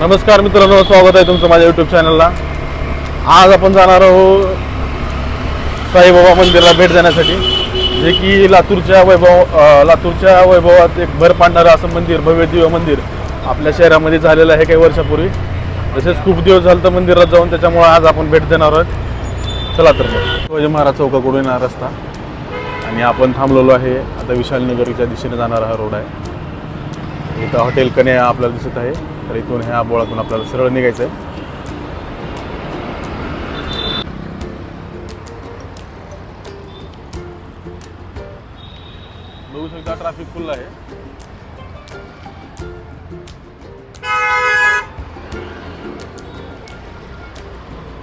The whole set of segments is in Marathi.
नमस्कार मित्रांनो स्वागत आहे तुमचं माझ्या युट्यूब चॅनलला आज आपण जाणार आहोत साईबाबा मंदिराला भेट देण्यासाठी जे की लातूरच्या वैभव लातूरच्या वैभवात एक भर पाडणारं असं मंदिर भव्य दिव्य मंदिर आपल्या शहरामध्ये झालेलं आहे काही वर्षापूर्वी. तसेच खूप दिवस झालं तर मंदिरात जाऊन त्याच्यामुळे आज आपण भेट देणार आहोत. चला तर शिवाजी महाराज चौकाकडून येणार रस्ता. आणि आपण थांबलेलो आहे. आता विशालनगरच्या दिशेने जाणारा हा रोड आहे. इथं हॉटेल कन्या आपल्याला दिसत आहे. तर इथून ह्या बोळातून आपल्याला सरळ निघायचं आहे बघू शकता ट्रॅफिक फुल आहे.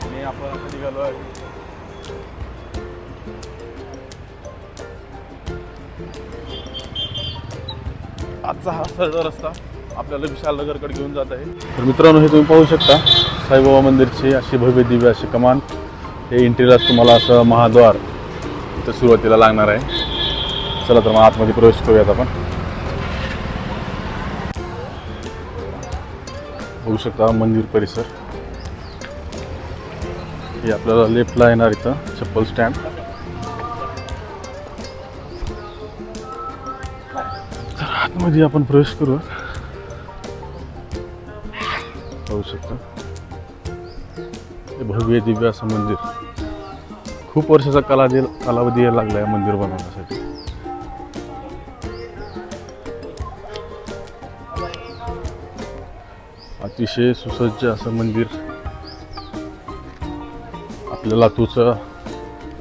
आणि आपण आता निघालो आहे. आजचा हा सरळ रस्ता आपल्याला विशाल नगरकडे घेऊन जात आहे. तर मित्रांनो हे तुम्ही पाहू शकता साईबाबा मंदिरची अशी भव्य दिव्य अशी कमान. हे एंट्रीलाच तुम्हाला असं महाद्वार इथं सुरुवातीला लागणार आहे. चला तर मग आतमध्ये प्रवेश करूयात आपण. बघू शकता मंदिर परिसर. हे आपल्याला लेफ्टला येणार इथं चप्पल स्टँड आतमध्ये आपण प्रवेश करू पाहू शकता. हे भव्य दिव्य असं मंदिर. खूप वर्षाचा कालावधी कालावधी लागला आहे मंदिर बनवण्यासाठी. अतिशय सुसज्ज असं मंदिर. आपल्या लातूरचं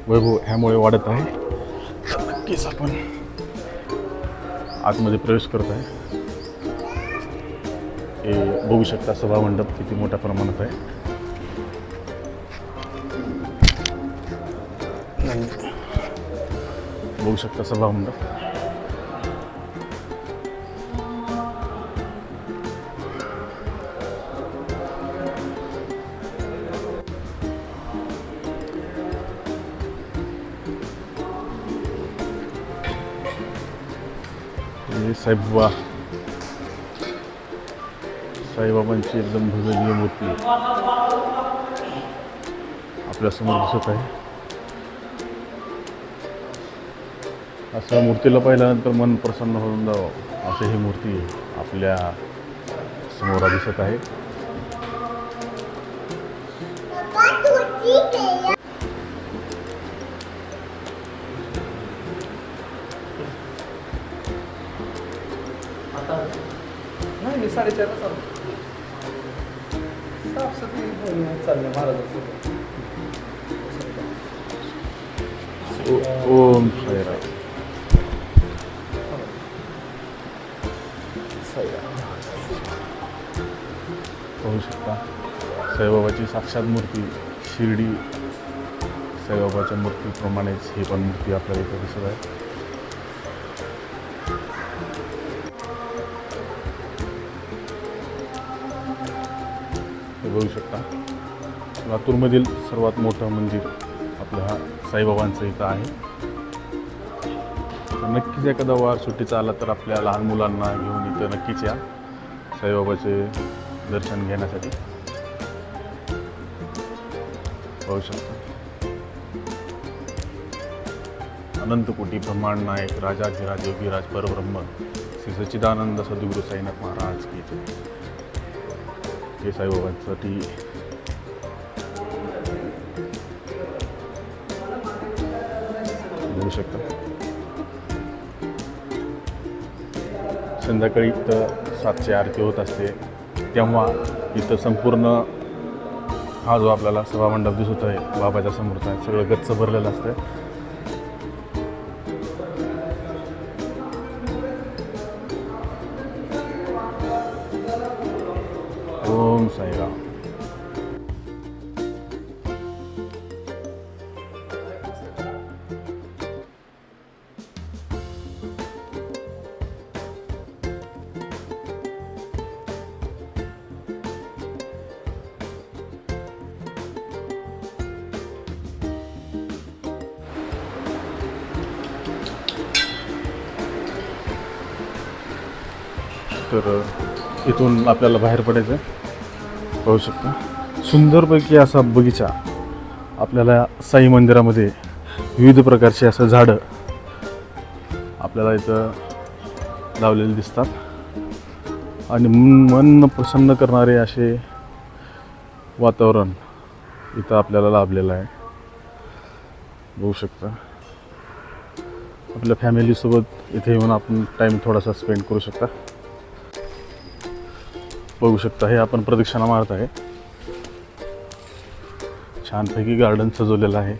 वैभव ह्यामुळे वाढत आहे. नक्कीच आपण आतमध्ये प्रवेश करत आहे. हे बघू शकता सभामंडप किती मोठ्या प्रमाणात आहे. बघू शकता सभामंडप साहेब साईबाबा साईबाबांची एकदम भव्य मूर्ती आपल्यासमोर दिसत आहे. असं मूर्तीला पाहिल्यानंतर मन प्रसन्न होऊन जावं. असं ही मूर्ती आपल्यासमोर दिसत आहे. नाही मी साडेचारला चालू. ओम साईराम पाहू शकता साईबाबाची साक्षात मूर्ती शिर्डी साईबाबाच्या मूर्तीप्रमाणेच ही पण मूर्ती आपल्याला इथं दिसत आहे. बघू शकता. लातूरमधील सर्वात मोठं मंदिर आपलं हा साईबाबांचं इथं आहे. नक्कीच एखादा वार सुट्टीचा आला तर आपल्या लहान मुलांना घेऊन इथं नक्कीच या साईबाबाचे दर्शन घेण्यासाठी. पाहू शकता. अनंतकोटी ब्रह्मांड नायक राजाधिराज योगीराज परब्रह्म श्री सच्चिदानंद सद्गुरू साईनाथ महाराज की जय. हे साईबाबांसाठी. बघू शकता. संध्याकाळी इथं सातशे आरती होत असते. तेव्हा इथं संपूर्ण हा जो आपल्याला सभामंडप दिसत आहे बाबाच्या समोरचा आहे सगळं गच्च भरलेलं असतं. साईराम तर इथून आपल्याला बाहेर पडायचं आहे पाहू शकता. सुंदरपैकी असा बगीचा आपल्याला साई मंदिरामध्ये विविध प्रकारचे असं झाडं आपल्याला इथं लावलेले दिसतात. आणि मन मन प्रसन्न करणारे असे वातावरण इथं आपल्याला लाभलेलं आहे. बघू शकता. आपल्या फॅमिलीसोबत इथे येऊन आपण टाईम थोडासा स्पेंड करू शकता. बघू शकता हे आपण प्रदक्षिणा मारत आहे. छानपैकी गार्डन सजवलेलं आहे.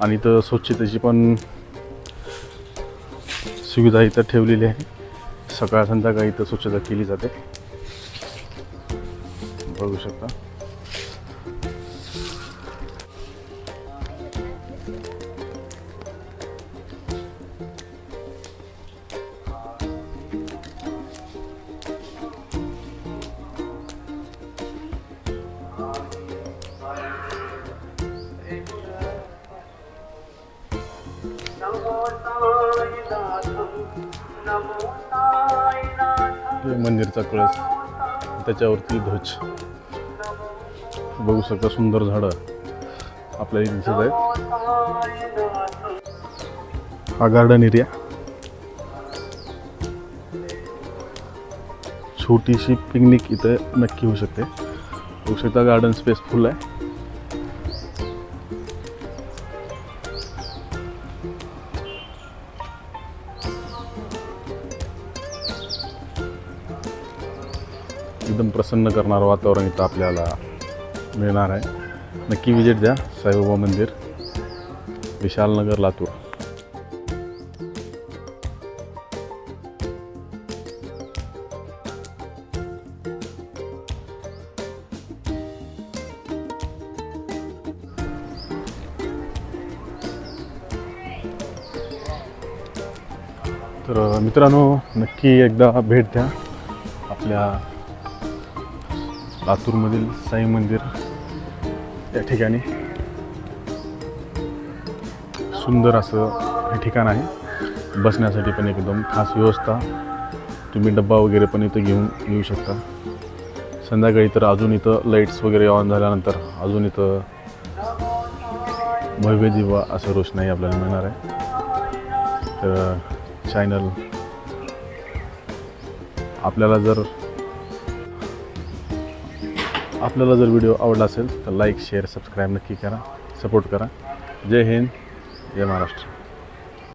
आणि इथं स्वच्छतेची पण सुविधा इथं ठेवलेली आहे. सकाळ संध्याकाळी इथं स्वच्छता केली जाते. बघू शकता. मंदिरचा कळस. त्याच्यावरती ध्वज. बघू शकता सुंदर झाडं आपल्याला दिसत आहेत. हा गार्डन एरिया छोटीशी पिकनिक इथं नक्की होऊ शकते. होऊ शकता गार्डन स्पेस फुल आहे. एकदम प्रसन्न करणारं वातावरण इथं आपल्याला मिळणार आहे. नक्की विजिट द्या साईबाबा मंदिर विशालनगर लातूर. तर मित्रांनो नक्की एकदा भेट द्या आपल्या लातूरमधील साई मंदिर या ठिकाणी सुंदर असं हे ठिकाण आहे. बसण्यासाठी पण एकदम खास व्यवस्था. तुम्ही डब्बा वगैरे पण इथं घेऊन येऊ शकता. संध्याकाळी तर अजून इथं लाईट्स वगैरे ऑन झाल्यानंतर अजून इथं भव्य दिवा असं रोषणाई आपल्याला मिळणार आहे. तर चॅनल आपल्याला जर आपल्याला जर व्हिडिओ आवडला असेल तर लाईक शेअर सबस्क्राईब नक्की करा सपोर्ट करा. जय हिंद जय महाराष्ट्र.